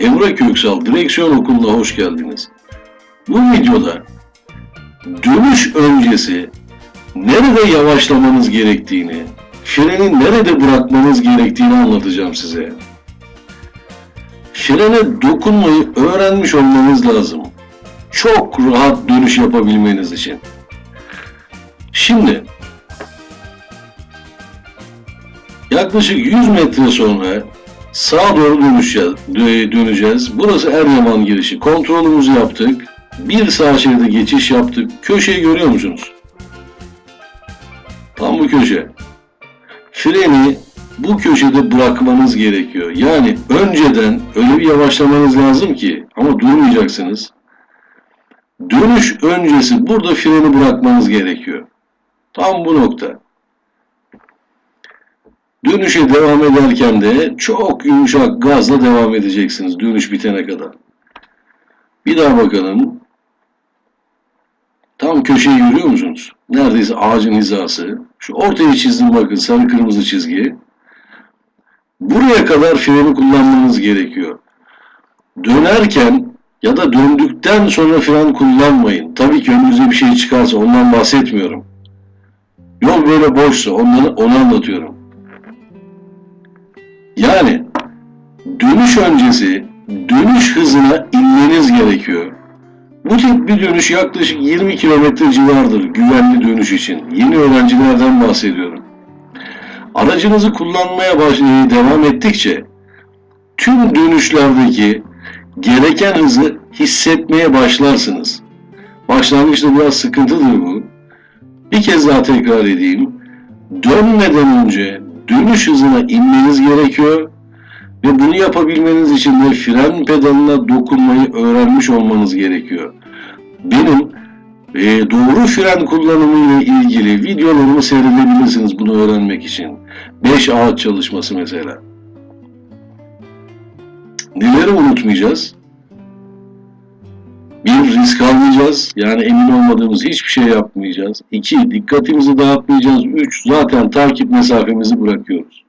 Emre Köksal Direksiyon Okulu'na hoş geldiniz. Bu videoda dönüş öncesi nerede yavaşlamanız gerektiğini, freni nerede bırakmanız gerektiğini anlatacağım size. Frene dokunmayı öğrenmiş olmanız lazım. Çok rahat dönüş yapabilmeniz için. Şimdi yaklaşık 100 metre sonra sağa doğru dönüşeceğiz. dö- döneceğiz. Burası Eryaman girişi. Kontrolümüzü yaptık. Bir sağ şeride geçiş yaptık. Köşeyi görüyor musunuz? Tam bu köşe. Freni bu köşede bırakmanız gerekiyor. Yani önceden öyle bir yavaşlamanız lazım ki ama durmayacaksınız. Dönüş öncesi burada freni bırakmanız gerekiyor. Tam bu nokta. Dönüşe devam ederken de çok yumuşak gazla devam edeceksiniz dönüş bitene kadar. Bir daha bakalım. Tam köşeyi görüyor musunuz? Neredeyse ağacın hizası. Şu ortaya çizdim bakın sarı kırmızı çizgi. Buraya kadar freni kullanmanız gerekiyor. Dönerken ya da döndükten sonra fren kullanmayın. Tabii ki önünüze bir şey çıkarsa ondan bahsetmiyorum. Yol böyle boşsa onları, onu anlatıyorum. Yani dönüş öncesi dönüş hızına inmeniz gerekiyor. Bu tip bir dönüş yaklaşık 20 kilometre civardır güvenli dönüş için. Yeni öğrencilerden bahsediyorum. Aracınızı kullanmaya baş- e, devam ettikçe tüm dönüşlerdeki gereken hızı hissetmeye başlarsınız. Başlangıçta biraz sıkıntıdır bu. Bir kez daha tekrar edeyim. Dönmeden önce dönüş hızına inmeniz gerekiyor ve bunu yapabilmeniz için de fren pedalına dokunmayı öğrenmiş olmanız gerekiyor. Benim e, doğru fren kullanımı ile ilgili videolarımı seyredebilirsiniz bunu öğrenmek için. 5 ağaç çalışması mesela. Neleri unutmayacağız? Bir, risk almayacağız. Yani emin olmadığımız hiçbir şey yapmayacağız. İki, dikkatimizi dağıtmayacağız. Üç, zaten takip mesafemizi bırakıyoruz.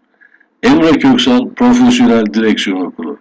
Emre Köksal Profesyonel Direksiyon Okulu.